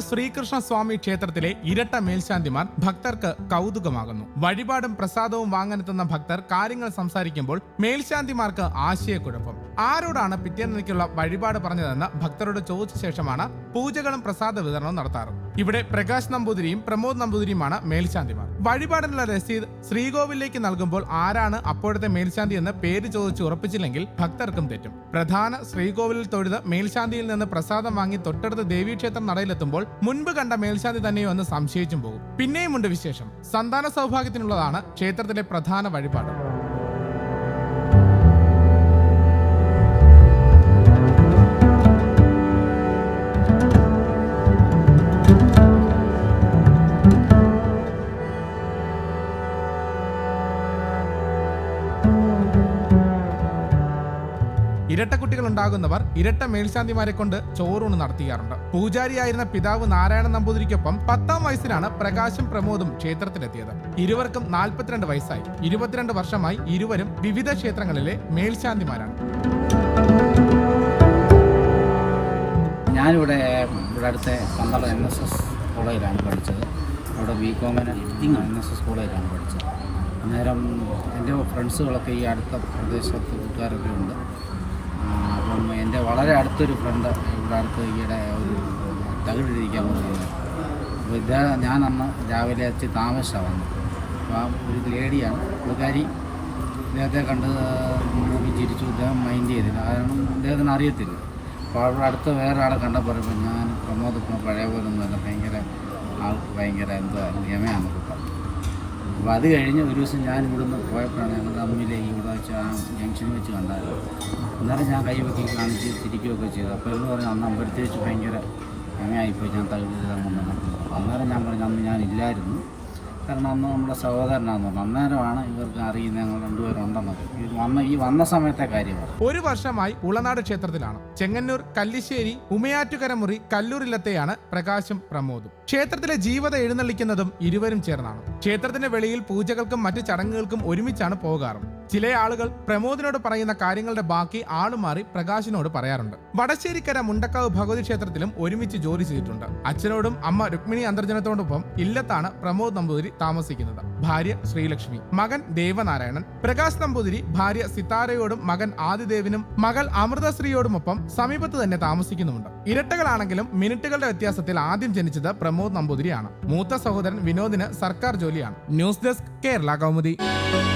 ശ്രീകൃഷ്ണ സ്വാമി ക്ഷേത്രത്തിലെ ഇരട്ട മേൽശാന്തിമാർ ഭക്തർക്ക് കൗതുകമാകുന്നു. വഴിപാടും പ്രസാദവും വാങ്ങാനെത്തുന്ന ഭക്തർ കാര്യങ്ങൾ സംസാരിക്കുമ്പോൾ മേൽശാന്തിമാർക്ക് ആശയക്കുഴപ്പം. ആരോടാണ് പിറ്റേന്നേക്കുള്ള വഴിപാട് പറഞ്ഞതെന്ന് ഭക്തരോട് ചോദിച്ച ശേഷമാണ് പൂജകളും പ്രസാദ വിതരണവും നടത്താറ്. ഇവിടെ പ്രകാശ് നമ്പൂതിരിയും പ്രമോദ് നമ്പൂതിരിയുമാണ് മേൽശാന്തിമാർ. വഴിപാടിനുള്ള രസീത് ശ്രീകോവിലേക്ക് നൽകുമ്പോൾ ആരാണ് അപ്പോഴത്തെ മേൽശാന്തി എന്ന് പേര് ചോദിച്ച് ഉറപ്പിച്ചില്ലെങ്കിൽ ഭക്തർക്കും തെറ്റും. പ്രധാന ശ്രീകോവിലിൽ തൊഴുത് മേൽശാന്തിയിൽ നിന്ന് പ്രസാദം വാങ്ങി തൊട്ടടുത്ത ദേവീക്ഷേത്രം നടയിലെത്തുമ്പോൾ മുൻപ് കണ്ട മേൽശാന്തി തന്നെയോ എന്ന് സംശയിച്ചും പോകും. പിന്നെയുമുണ്ട് വിശേഷം. സന്താന സൗഭാഗ്യത്തിനുള്ളതാണ് ക്ഷേത്രത്തിലെ പ്രധാന വഴിപാട്. ഇരട്ടക്കുട്ടികൾ ഉണ്ടാകുന്നവർ ഇരട്ട മേൽശാന്തിമാരെ കൊണ്ട് ചോറൂണ് നടത്തിയാറുണ്ട്. പൂജാരിയായിരുന്ന പിതാവ് നാരായണ നമ്പൂതിരിക്കൊപ്പം പത്താം വയസ്സിലാണ് പ്രകാശും പ്രമോദും ക്ഷേത്രത്തിലെത്തിയത്. ഇരുവർക്കും നാൽപ്പത്തിരണ്ട് വയസ്സായി. ഇരുപത്തിരണ്ട് വർഷമായി ഇരുവരും വിവിധ ക്ഷേത്രങ്ങളിലെ മേൽശാന്തിമാരാണ്. ഞാനിവിടെ ഇവിടെ അടുത്ത പന്തളം എൻ എസ് എസ് കോളേജിലാണ് പഠിച്ചത്. അവിടെ ബി കോമിന് എൻ എസ് എസ് കോളേജിലാണ് പഠിച്ചത്. അന്നേരം എന്റെ ഫ്രണ്ട്സുകളൊക്കെ ഈ അടുത്ത പ്രദേശത്ത് കൂട്ടുകാരൊക്കെ ഉണ്ട്. എന്റെ വളരെ അടുത്തൊരു ഫ്രണ്ട് ഇവിടെ അടുത്ത് ഈയിടെ ഒരു തകിടിരിക്കാൻ പോകുന്നത് അപ്പോൾ ഇത് ഞാൻ അന്ന് രാവിലെ അച്ഛൻ താമസിച്ചാണ് വന്നത്. അപ്പോൾ ആ ഒരു ലേഡിയാണ്. പുള്ളിക്കാരി ഇദ്ദേഹത്തെ കണ്ട് നോക്കി ചിരിച്ചു. ഇദ്ദേഹം മൈൻഡ് ചെയ്തില്ല. കാരണം അദ്ദേഹത്തിന് അറിയത്തില്ല. അപ്പോൾ അവിടെ അടുത്ത് വേറെ ആളെ കണ്ടപ്പോൾ ഞാൻ പ്രമോദ് ഇപ്പോൾ പഴയ പോലെ ഒന്നുമല്ല ഭയങ്കര ആൾക്ക് ഭയങ്കര എന്താ നിയമയാണെന്നൊക്കെ പറഞ്ഞു. അപ്പോൾ അത് കഴിഞ്ഞ് ഒരു ദിവസം ഞാൻ ഇവിടുന്ന് പോയപ്പോഴാണ് ഞങ്ങൾ ആ ജംഗ്ഷനിൽ വെച്ച് കണ്ടായിരുന്നു. അന്നേരം ഞാൻ കൈ വെക്കി കാണിച്ച് തിരിക്കുകയൊക്കെ ചെയ്തു. അപ്പോൾ എന്ന് പറഞ്ഞു അന്ന് അമ്പലത്തിൽ വെച്ച് ഭയങ്കര എങ്ങനെയായിപ്പോയി ഞാൻ തകർത്ത് തരാൻ കൊണ്ടുവന്നപ്പോൾ അന്നേരം ഞാൻ പറഞ്ഞു അന്ന് ഞാൻ ഇല്ലായിരുന്നു. കാരണം അന്ന് നമ്മുടെ സഹോദരനാന്ന് പറഞ്ഞു. അന്നേരമാണ് ഇവർക്ക് അറിയുന്നത് ഞങ്ങൾ രണ്ടുപേരുണ്ടെന്നത് ഈ വന്ന ഈ വന്ന സമയത്തെ കാര്യമാണ് ഒരു വർഷമായി ഉളനാട് ക്ഷേത്രത്തിലാണ്. ചെങ്ങന്നൂർ കല്ലിശ്ശേരി ഉമയാറ്റുകര മുറി കല്ലൂരിലത്തെയാണ് പ്രകാശും പ്രമോദും. ക്ഷേത്രത്തിലെ ജീവത എഴുന്നള്ളിക്കുന്നതും ഇരുവരും ചേർന്നാണ്. ക്ഷേത്രത്തിന്റെ വെളിയിൽ പൂജകൾക്കും മറ്റു ചടങ്ങുകൾക്കും ഒരുമിച്ചാണ് പോകാറും. ചില ആളുകൾ പ്രമോദിനോട് പറയുന്ന കാര്യങ്ങളുടെ ബാക്കി ആളുമാറി പ്രകാശിനോട് പറയാറുണ്ട്. വടശ്ശേരിക്കര മുണ്ടക്കാവ് ഭഗവതി ക്ഷേത്രത്തിലും ഒരുമിച്ച് ജോലി ചെയ്തിട്ടുണ്ട്. അച്ഛനോടും അമ്മ രുക്മിണി അന്തർജനത്തോടൊപ്പം ഇല്ലത്താണ് പ്രമോദ് നമ്പൂതിരി താമസിക്കുന്നത്. ഭാര്യ ശ്രീലക്ഷ്മി. മകൻ ദേവനാരായണൻ. പ്രകാശ് നമ്പൂതിരി ഭാര്യ സിതാരയോടും മകൻ ആദിദേവിനും മകൾ അമൃതശ്രീയോടുമൊപ്പം സമീപത്ത് തന്നെ താമസിക്കുന്നുമുണ്ട്. ഇരട്ടകളാണെങ്കിലും മിനിറ്റുകളുടെ വ്യത്യാസത്തിൽ ആദ്യം ജനിച്ചത് പ്രമോദ് നമ്പൂതിരിയാണ്. മൂത്ത സഹോദരൻ വിനോദിന് സർക്കാർ ജോലിയാണ്. News desk Kerala Kaumudi.